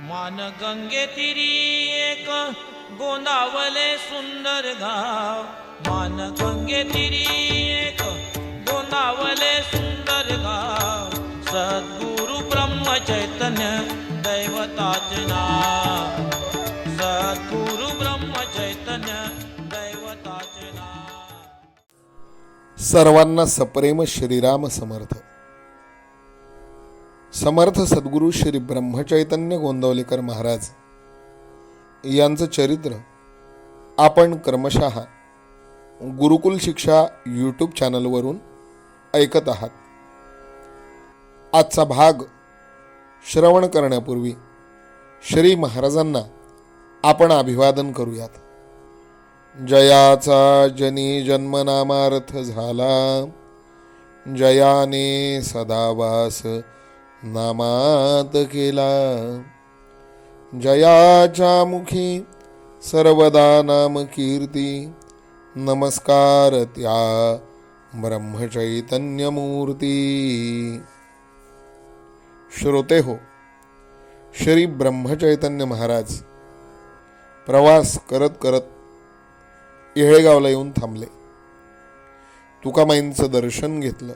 मान गंगे तिरी एक गोंदावले सुंदर गाव. मान गंगे तिरी एक गोंदावले सुंदर गाव. सद्गुरु ब्रह्म चैतन्य दैवताचे नाव. सद्गुरु ब्रह्म चैतन्य दैवताचे नाव. सर्वांना सप्रेम श्रीराम समर्थ. समर्थ सद्गुरू श्री ब्रह्मचैतन्य गोंदवलेकर महाराज. यांचं चरित्र आपण क्रमशः गुरुकुल शिक्षा यूट्यूब चॅनलवरून ऐकत आहात. आजचा भाग श्रवण करण्यापूर्वी श्री महाराजांना आपण अभिवादन करूयात. जयाचा जनी जन्मनामार्थ झाला. जयाने सदावास नामात केला. जयाच्या मुखी सर्वदा नाम कीर्ती. नमस्कार त्या ब्रह्मचैतन्यमूर्ती. श्रोते हो श्री ब्रह्मचैतन्य महाराज प्रवास करत करत येळेगावला येऊन थांबले. तुकामाईंचं दर्शन घेतलं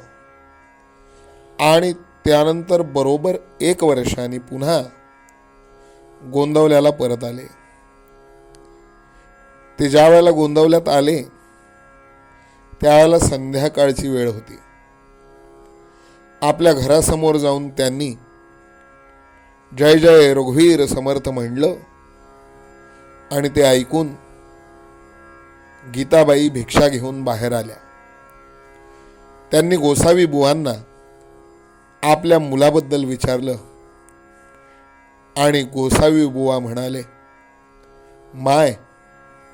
आणि त्यानंतर बरोबर एक वर्षाने पुन्हा गोंदवल्याला परत आले. ते ज्या वेळेला गोंदवल्यात आले त्यावेळेला संध्याकाळची वेळ होती. आपल्या घरासमोर जाऊन त्यांनी जय जय रघुवीर समर्थ म्हणलं आणि ते ऐकून गीताबाई भिक्षा घेऊन बाहेर आल्या. त्यांनी गोसावी बुवांना आपल्या मुलाबद्दल विचारलं आणि गोसावी बुवा म्हणाले माय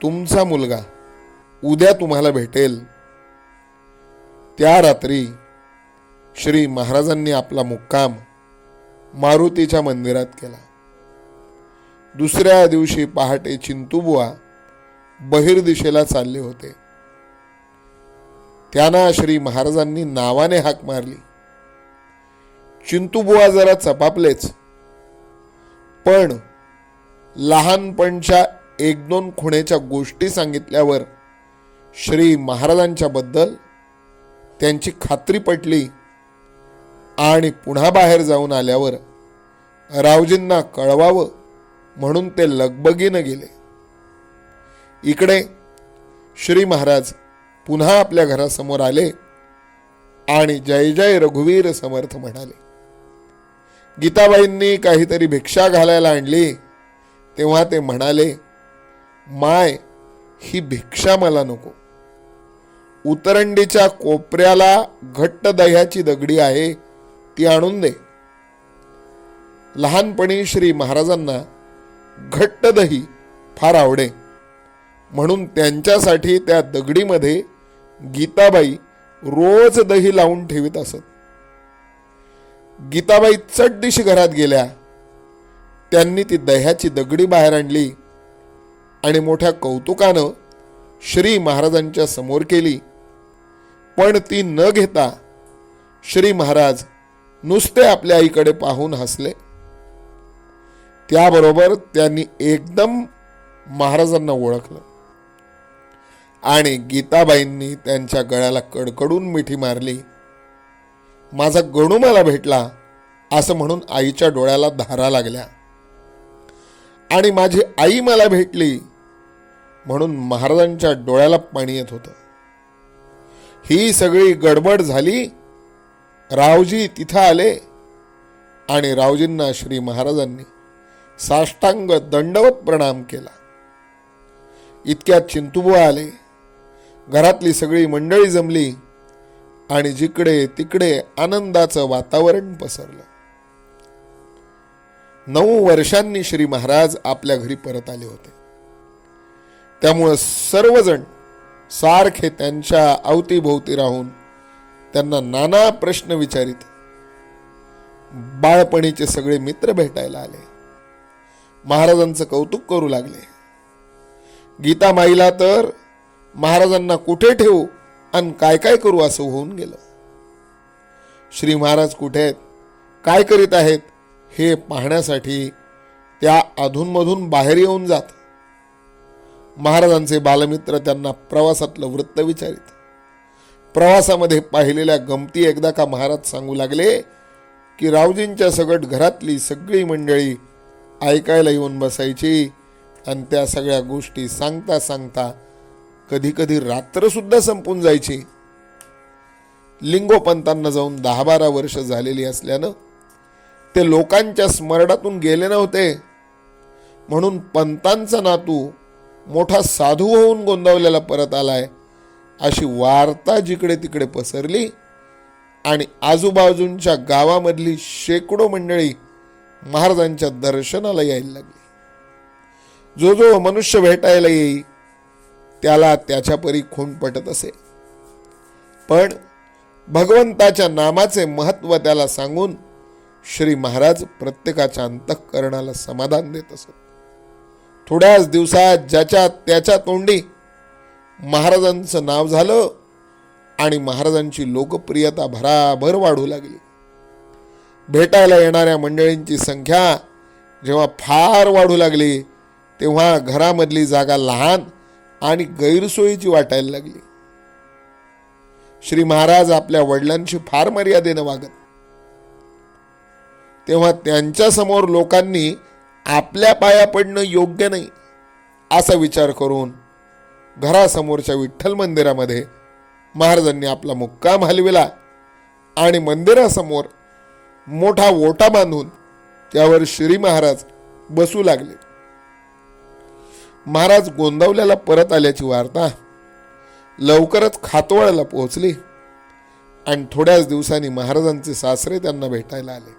तुमचा मुलगा उद्या तुम्हाला भेटेल. त्या रात्री श्री महाराजांनी आपला मुक्काम मारुतीच्या मंदिरात केला. दुसऱ्या दिवशी पहाटे चिंतुबुवा बहिर्दिशेला चालले होते. त्यांना श्री महाराजांनी नावाने हाक मारली. चिंतूबुवा जरा चपापलेच. पण लहानपणच्या एक दोन खुणेच्या गोष्टी सांगितल्यावर श्री महाराजांच्याबद्दल त्यांची खात्री पटली आणि पुन्हा बाहेर जाऊन आल्यावर रावजींना कळवावं म्हणून ते लगबगीनं गेले. इकडे श्री महाराज पुन्हा आपल्या घरासमोर आले आणि जय जय रघुवीर समर्थ म्हणाले. गीताबाईंनी काहीतरी भिक्षा घालायला आणली तेव्हा ते म्हणाले माय ही भिक्षा मला नको. उतरंडीच्या कोपऱ्याला घट्ट दह्याची दगडी आहे ती आणून दे. लहानपणी श्री महाराजांना घट्ट दही फार आवडे. म्हणून त्यांच्यासाठी त्या दगडीमध्ये गीताबाई रोज दही लावून ठेवीत असत. गीताबाई चटदिशी घरात गेल्या. त्यांनी ती दह्याची दगडी बाहेर आणली आणि मोठ्या कौतुकानं श्री महाराजांच्या समोर केली. पण ती न घेता श्री महाराज नुसते आपल्या आईकडे पाहून हसले. त्याबरोबर त्यांनी एकदम महाराजांना ओळखलं. आणि गीताबाईंनी त्यांच्या गळ्याला कडकडून मिठी मारली. माझा गणू मला भेटला असं म्हणून आईच्या डोळ्याला धारा लागल्या. आणि माझी आई मला भेटली म्हणून महाराजांच्या डोळ्याला पाणी येत होतं. ही सगळी गडबड झाली रावजी तिथं आले आणि रावजींना श्री महाराजांनी साष्टांग दंडवत प्रणाम केला. इतक्यात चिंतुबुवा आले. घरातली सगळी मंडळी जमली. आणि जिकडे तिकडे आनंदाचं वातावरण पसरलं. नऊ वर्षांनी श्री महाराज आपल्या घरी परत आले होते. त्यामुळं सर्वजण सारखे त्यांच्या अवतीभोवती राहून त्यांना नाना प्रश्न विचारित. बाळपणीचे सगळे मित्र भेटायला आले. महाराजांचं कौतुक करू लागले. गीता माईला तर महाराजांना कुठे ठेवू? आणि काय काय करू असं होऊन गेलं. श्री महाराज कुठे आहेत? काय करीत आहेत? हे पाहण्यासाठी त्या अधूनमधून बाहेर येऊन जात. महाराजांचे बालमित्र त्यांना प्रवासातलं वृत्त विचारित. प्रवासामध्ये पाहिलेल्या गमती एकदा का महाराज सांगू लागले की रावजींच्या सगट घरातली सगळी मंडळी ऐकायला येऊन बसायची आणि त्या सगळ्या गोष्टी सांगता सांगता कधी कधी रात्रसुद्धा संपून जायची. लिंगोपंतांना जाऊन दहा बारा वर्ष झालेली असल्यानं ते लोकांच्या स्मरणातून गेले नव्हते. म्हणून पंतांचा नातू मोठा साधू होऊन गोंदावलेला परत आलाय. अशी वार्ता जिकडे तिकडे पसरली आणि आजूबाजूंच्या गावामधली शेकडो मंडळी महाराजांच्या दर्शनाला यायला लागली. जो जो मनुष्य भेटायला येई त्याला त्याच्यापरी खून पटत असे. पण भगवंताच्या नामाचे महत्त्व त्याला सांगून श्री महाराज प्रत्येकाच्या अंतःकरणाला समाधान देत असत. थोड्याच दिवसात ज्याच्या त्याच्या तोंडी महाराजांचं नाव झालं आणि महाराजांची लोकप्रियता भराभर वाढू लागली. भेटायला येणाऱ्या मंडळींची संख्या जेव्हा फार वाढू लागली तेव्हा घरामधली जागा लहान आणि गैरसोयीची वाटायला लागली. श्री महाराज आपल्या वडिलांशी फार मर्यादेनं वागत. तेव्हा त्यांच्यासमोर लोकांनी आपल्या पाया पडणं योग्य नाही असा विचार करून घरासमोरच्या विठ्ठल मंदिरामध्ये महाराजांनी आपला मुक्काम हलविला आणि मंदिरासमोर मोठा ओटा बांधून त्यावर श्री महाराज बसू लागले. महाराज गोंदवल्याला परत आल्याची वार्ता लवकरच खातोळ्याला पोहोचली आणि थोड्याच दिवसांनी महाराजांचे सासरे त्यांना भेटायला आले.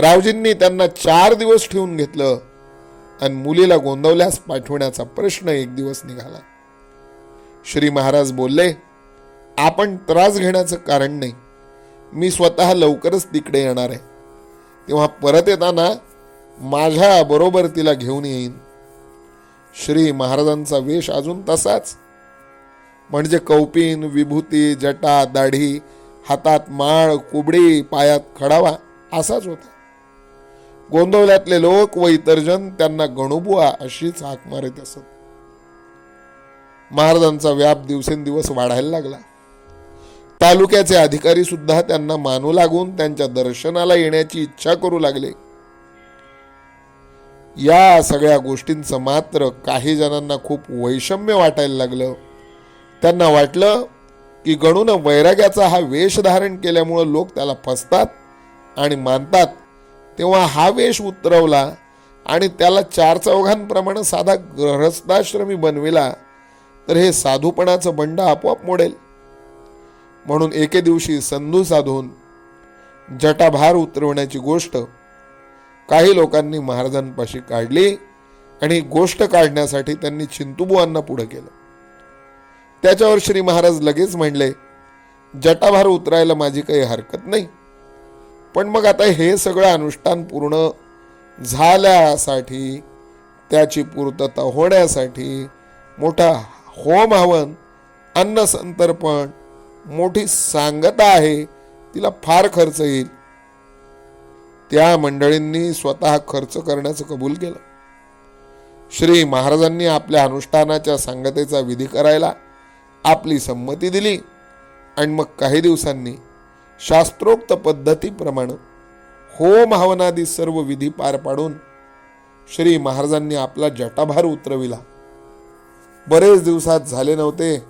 रावजींनी त्यांना चार दिवस ठेवून घेतलं आणि मुलीला गोंदवल्यास पाठवण्याचा प्रश्न एक दिवस निघाला. श्री महाराज बोलले आपण त्रास घेण्याचं कारण नाही. मी स्वतः लवकरच तिकडे येणार आहे. तेव्हा परत येताना माझ्या बरोबर तिला घेऊन येईन. श्री महाराजांचा वेश अजून तसाच. म्हणजे कौपीन विभूती जटा दाढी हातात माळ कुबडी पायात खडावा असाच होता. गोंदवल्यातले लोक व इतरजन त्यांना गणुबुवा अशीच हाक मारित असत. महाराजांचा व्याप दिवसेंदिवस वाढायला लागला. तालुक्याचे अधिकारी सुद्धा त्यांना मानू लागून त्यांच्या दर्शनाला येण्याची इच्छा करू लागले. या सगळ्या गोष्टींचं मात्र काही जणांना खूप वैषम्य वाटायला लागलं. त्यांना वाटलं की गणून वैराग्याचा हा वेश धारण केल्यामुळं लोक त्याला फसतात आणि मानतात. तेव्हा हा वेश उतरवला आणि त्याला चार चौघांप्रमाणे साधा ग्रहस्थाश्रमी बनविला तर हे साधूपणाचं बंड आपोआप मोडेल. म्हणून एके दिवशी संधू साधून जटाभार उतरवण्याची गोष्ट काही लोकांनी महाराजांपाशी काढली आणि गोष्ट काढण्यासाठी त्यांनी चिंतुबुवांना पुढं केलं. त्याच्यावर श्री महाराज लगेच म्हणले जटाभार उतरायला माझी काही हरकत नाही. पण मग आता हे सगळं अनुष्ठान पूर्ण झाल्यासाठी त्याची पूर्तता होण्यासाठी मोठा होम हवन अन्न संतर्पण मोठी सांगता आहे तिला फार खर्च येईल. त्या मंडळींनी स्वतः खर्च करण्याचं कबूल केलं. श्री महाराजांनी आपल्या अनुष्ठानाच्या सांगतेचा विधी करायला आपली संमती दिली आणि मग काही दिवसांनी शास्त्रोक्त पद्धतीप्रमाणे होम हवनादी सर्व विधी पार पाडून श्री महाराजांनी आपला जटाभार उतरविला. बरेच दिवसात झाले नव्हते.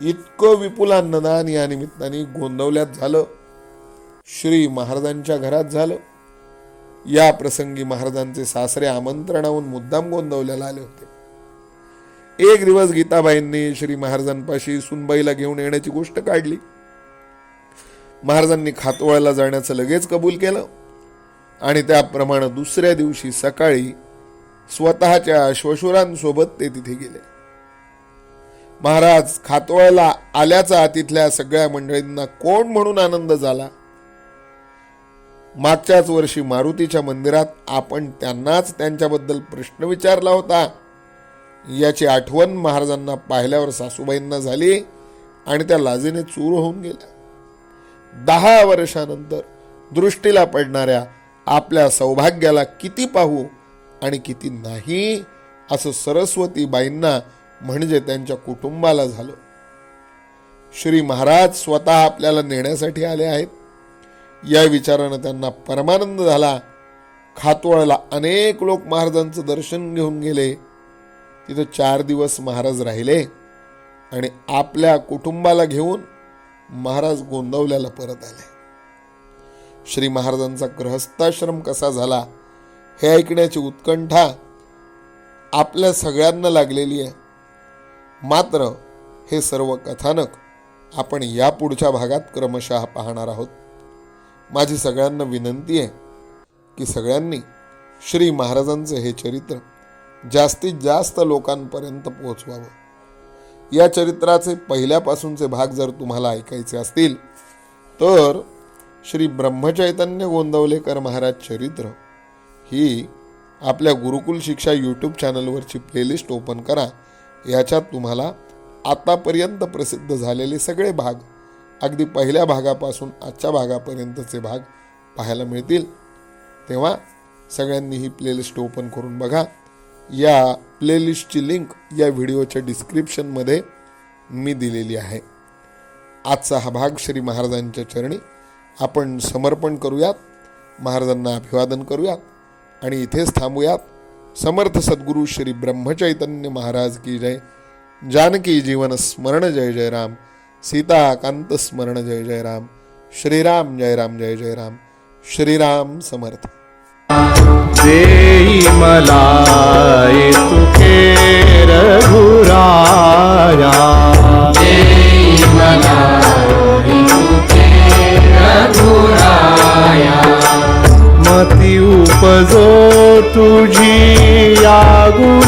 इतकं विपुल अन्नदान या निमित्ताने गोंदवल्यात झालं. श्री महाराजांच्या घरात झालं. या प्रसंगी महाराजांचे सासरे आमंत्रणाहून मुद्दाम गोंदवल्याला आले होते. एक दिवस गीताबाईंनी श्री महाराजांपाशी सुनबाईला घेऊन येण्याची गोष्ट काढली. महाराजांनी खातोळ्याला जाण्याचं लगेच कबूल केलं आणि त्याप्रमाणे दुसऱ्या दिवशी सकाळी स्वतःच्या श्वशुरांसोबत ते तिथे गेले. महाराज खातोळ्याला आल्याचा तिथल्या सगळ्या मंडळींना कोण म्हणून आनंद झाला? मागच्याच वर्षी मारुतीच्या मंदिरात आपण त्यांनाच त्यांच्याबद्दल प्रश्न विचारला होता. याची आठवण महाराजांना पाहिल्यावर सासूबाईंना झाली आणि त्या लाजेने चूर होऊन गेल्या. दहा वर्षानंतर दृष्टीला पडणाऱ्या आपल्या सौभाग्याला किती पाहू आणि किती नाही असं सरस्वतीबाईंना म्हणजे त्यांच्या कुटुंबाला झालं. श्री महाराज स्वतः आपल्याला नेण्यासाठी आले आहेत. या विचारानं त्यांना परमानंद झाला. खातोळला अनेक लोक महाराजांचं दर्शन घेऊन गेले. तिथं चार दिवस महाराज राहिले आणि आपल्या कुटुंबाला घेऊन महाराज गोंदवल्याला परत आले. श्री महाराजांचा गृहस्थाश्रम कसा झाला हे ऐकण्याची उत्कंठा आपल्या सगळ्यांना लागलेली आहे. मात्र हे सर्व कथानक आपण या पुढच्या भागात क्रमशः पाहणार आहोत. माझी सगळ्यांना विनंती आहे की सगळ्यांनी श्री महाराजांचं हे चरित्र जास्तीत जास्त लोकांपर्यंत पोहोचवावं. या चरित्राचे पहिल्यापासूनचे भाग जर तुम्हाला ऐकायचे असतील तर श्री ब्रह्मचैतन्य गोंदवलेकर महाराज चरित्र ही आपल्या गुरुकुल शिक्षा यूट्यूब चॅनलवरची प्लेलिस्ट ओपन करा. याच्यात तुम्हाला आतापर्यंत प्रसिद्ध झालेले सगळे भाग अगदी पहिल्या भागापासून आजच्या भागापर्यंतचे भाग पाहायला मिळतील. तेव्हा सगळ्यांनी ही प्लेलिस्ट ओपन करून बघा. या प्लेलिस्टची लिंक या व्हिडिओच्या डिस्क्रिप्शनमध्ये मी दिलेली आहे. आजचा हा भाग श्री महाराजांच्या चरणी. आपण समर्पण करूयात. महाराजांना अभिवादन करूयात. आणि इथेच थांबूयात. समर्थ सद्गुरू श्री ब्रह्मचैतन्य महाराज की जय. जानकी जीवन स्मरण जय जय राम. सीताकांत स्मरण जय जय राम श्रीराम जय राम जय जय राम श्रीराम समर्थ। देई मला तुके रघुराया। मती उपजो तुझी या गुण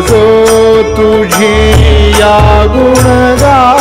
जो तुझी या गुण गाया